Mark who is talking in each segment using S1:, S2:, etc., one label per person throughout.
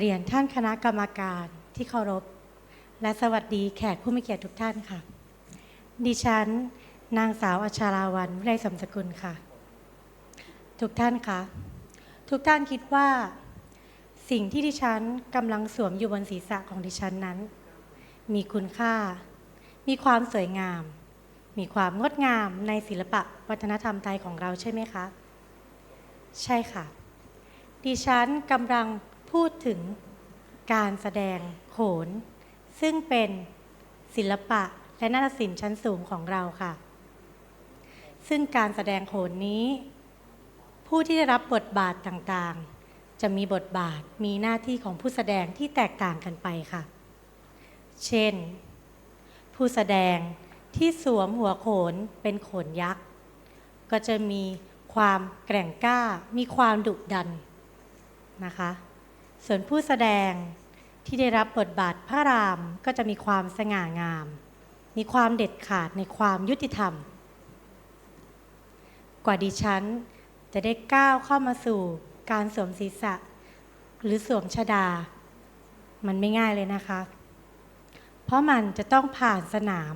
S1: เรียนท่านคณะกรรมการที่เคารพ และสวัสดีแขกผู้มีเกียรติทุกท่านค่ะ ดิฉัน นางสาวอัชราวันวิไลสมสกุลค่ะ ทุกท่านคะทุกท่านคิดว่า สิ่งที่ดิฉันกำลังสวมอยู่บนศีรษะของดิฉันนั้น มีคุณค่า มีความสวยงาม มีความงดงามในศิลปะวัฒนธรรมไทยของเราใช่ไหมคะ ใช่ค่ะ ดิฉันกำลัง พูดถึงการแสดงโขน ซึ่งเป็นศิลปะและนาฏศิลป์ชั้นสูงของเราค่ะ ซึ่งการแสดงโขนนี้ ผู้ที่ได้รับบทบาทต่างๆ จะมีบทบาทมีหน้าที่ของผู้แสดงที่แตกต่างกันไปค่ะ เช่น ผู้แสดงที่สวมหัวโขนเป็นโขนยักษ์ ก็จะมีความแกร่งกล้า มีความดุดันนะคะ ส่วนผู้แสดงที่ได้รับบทบาทพระรามก็จะมีความสง่างาม มีความเด็ดขาดในความยุติธรรม กว่าดิฉันจะได้ก้าวเข้ามาสู่การสวมศีรษะ หรือสวมชดา มันไม่ง่ายเลยนะคะ เพราะมันจะต้องผ่านสนาม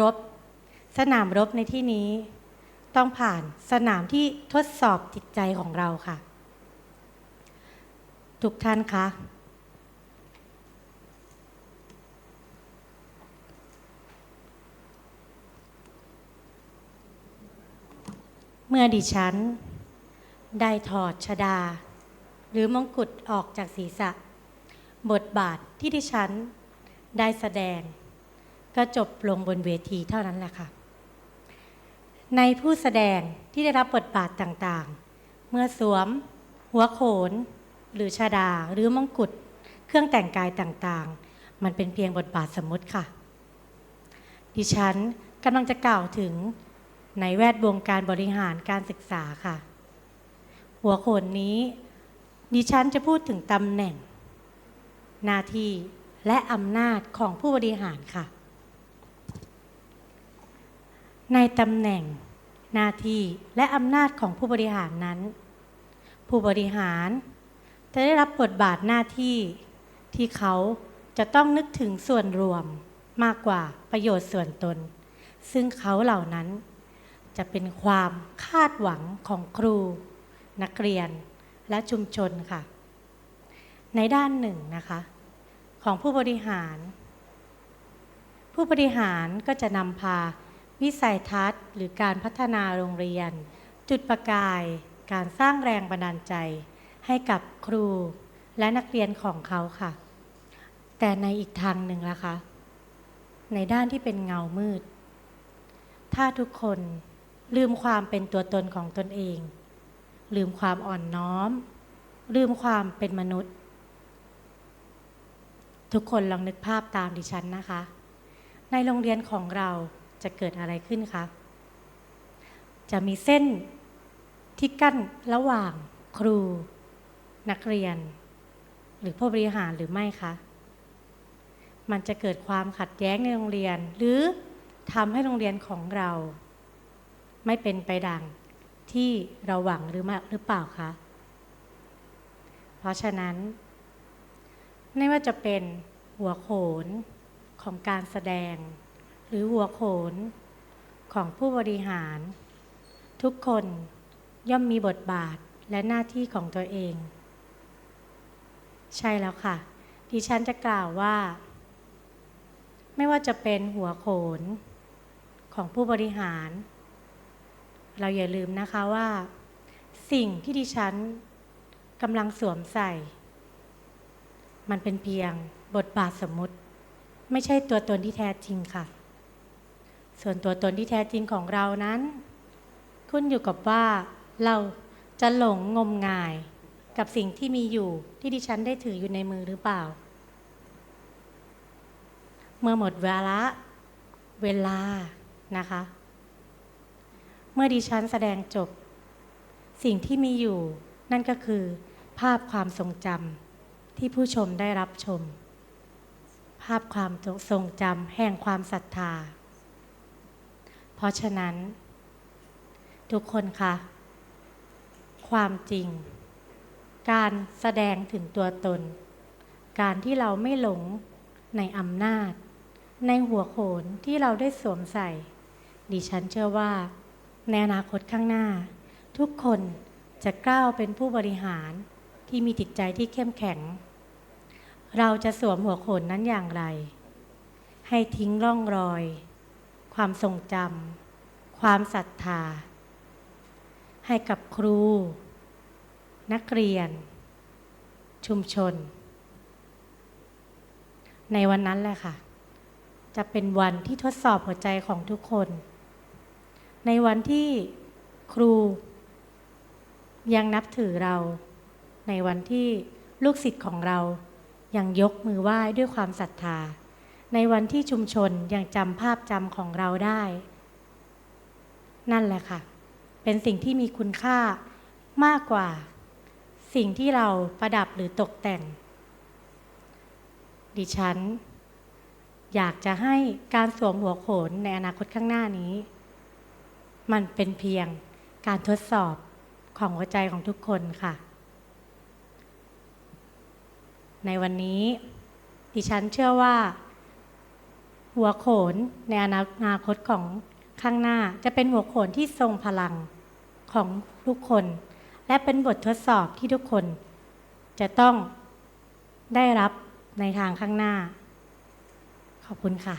S1: รบ สนามรบในที่นี้ ต้องผ่านสนามที่ทดสอบจิตใจของเราค่ะ ทุกท่านคะเมื่อดิฉัน ได้ถอดชดา หรือมงกุฎออกจากศีรษะ บทบาทที่ดิฉันได้แสดง ก็จบลงบนเวทีเท่านั้นแหละค่ะ ในผู้แสดงที่ได้รับบทบาทต่างๆ เมื่อสวม หัวโขน หรือชาดา หรือมงกุฎเครื่องแต่งกายต่างๆ มันเป็นเพียงบทบาทสมมติค่ะ ดิฉันกำลังจะกล่าวถึงในแวดวงการบริหารการศึกษาค่ะ หัวโขนนี้ ดิฉันจะพูดถึงตำแหน่ง หน้าที่และอำนาจของผู้บริหารค่ะ ในตำแหน่ง หน้าที่และอำนาจของผู้บริหารนั้น ผู้บริหาร จะได้รับบทบาทหน้าที่ที่เขาจะต้องนึกถึงส่วนรวมมากกว่าประโยชน์ส่วนตน ซึ่งเขาเหล่านั้นจะเป็นความคาดหวังของครู นักเรียนและชุมชนค่ะ ในด้านหนึ่งนะคะ ของผู้บริหาร ผู้บริหารก็จะนำพาวิสัยทัศน์ หรือการพัฒนาโรงเรียน จุดประกาย การสร้างแรงบันดาลใจ ให้กับครูและนักเรียนของเขาค่ะ แต่ในอีกทางหนึ่งล่ะคะ ในด้านที่เป็นเงามืด ถ้าทุกคนลืมความเป็นตัวตนของตนเอง ลืมความอ่อนน้อม ลืมความเป็นมนุษย์ ทุกคนลองนึกภาพตามดิฉันนะคะ ในโรงเรียนของเราจะเกิดอะไรขึ้นคะ จะมีเส้นที่กั้นระหว่างครู นักเรียน หรือผู้บริหารหรือไม่คะ มันจะเกิดความขัดแย้งในโรงเรียน หรือทำให้โรงเรียนของเรา ไม่เป็นไปดังที่เราหวังหรือไม่หรือเปล่าคะ เพราะฉะนั้น ไม่ว่าจะเป็นหัวโขนของการแสดง หรือหัวโขนของผู้บริหาร ทุกคนย่อมมีบทบาทและหน้าที่ของตัวเอง ใช่แล้วค่ะ ดิฉันจะกล่าวว่า ไม่ว่าจะเป็นหัวโขนของผู้บริหาร เราอย่าลืมนะคะว่า สิ่งที่ดิฉันกำลังสวมใส่ มันเป็นเพียงบทบาทสมมุติ ไม่ใช่ตัวตนที่แท้จริงค่ะ ส่วนตัวตนที่แท้จริงของเรานั้น ขึ้นอยู่กับว่าเราจะหลงงมงาย กับสิ่งที่มีอยู่ที่ดิฉันได้ถืออยู่ในมือหรือเปล่า เมื่อหมดเวลาเวลานะคะ เมื่อดิฉันแสดงจบ สิ่งที่มีอยู่นั่นก็คือ ภาพความทรงจำที่ผู้ชมได้รับชม ภาพความทรงจำแห่งความศรัทธา เพราะฉะนั้น ทุกคนคะความจริง การแสดงถึงตัวตน การที่เราไม่หลงในอำนาจ ในหัวโขนที่เราได้สวมใส่ ดิฉันเชื่อว่า ในอนาคตข้างหน้า ทุกคนจะก้าวเป็นผู้บริหารที่มีจิตใจที่เข้มแข็ง เราจะสวมหัวโขนนั้นอย่างไร ให้ทิ้งร่องรอย ความทรงจำความศรัทธา ให้กับครู นักเรียน ชุมชน ในวันนั้นแหละค่ะ จะเป็นวันที่ทดสอบหัวใจของทุกคน ในวันที่ครูยังนับถือเรา ในวันที่ลูกศิษย์ของเรายังยกมือไหว้ด้วยความศรัทธา ในวันที่ชุมชนยังจำภาพจำของเราได้ นั่นแหละค่ะ เป็นสิ่งที่มีคุณค่ามากกว่า สิ่งที่เราประดับหรือตกแต่ง ดิฉัน อยากจะให้การสวมหัวโขนในอนาคตข้างหน้านี้ มันเป็นเพียงการทดสอบของหัวใจของทุกคนค่ะ ในวันนี้ ดิฉันเชื่อว่า หัวโขนในอนาคตของข้างหน้าจะเป็นหัวโขนที่ทรงพลังของทุกคน และเป็นบททดสอบที่ทุกคนจะต้องได้รับในทางข้างหน้า ขอบคุณค่ะ